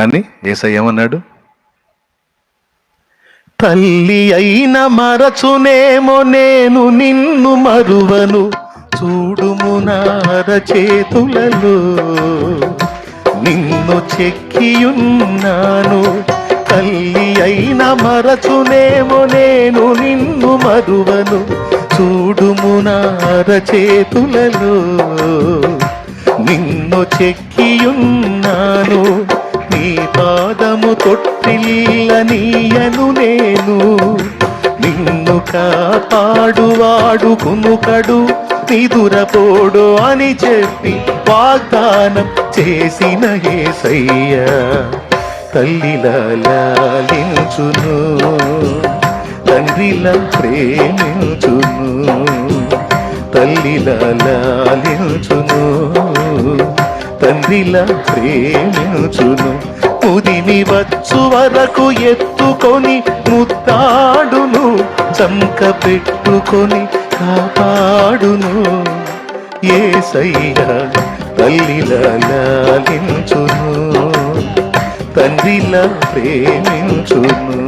కానీ ఏసయ్యమన్నాడు తల్లి అయిన మరచునేమో నేను నిన్ను మరువను. చూడుము నార చేతులలో. నిన్ను చెక్కియున్నాను. తల్లి అయిన మరచునేమో నేను నిన్ను మరువను. చూడుము నార చేతులలో. నిన్ను చెక్కియున్నాను. తొట్టిల్ల నీయను నేను. నిన్ను కాపాడువాడు కునుకడు నిదురపోడు అని చెప్పి వాగ్దానం చేసిన ఏసయ్య. తల్లిలాలించును తండ్రిలా ప్రేమించును. తల్లిలాలించును తండ్రిలా ప్రేమించును. ముదిని వచ్చు వరకు ఎత్తుకొని ముత్తాడును చంక పెట్టుకొని కాపాడును. ఏసయ్య తల్లిలా లాలించును తండ్రిలా ప్రేమించును.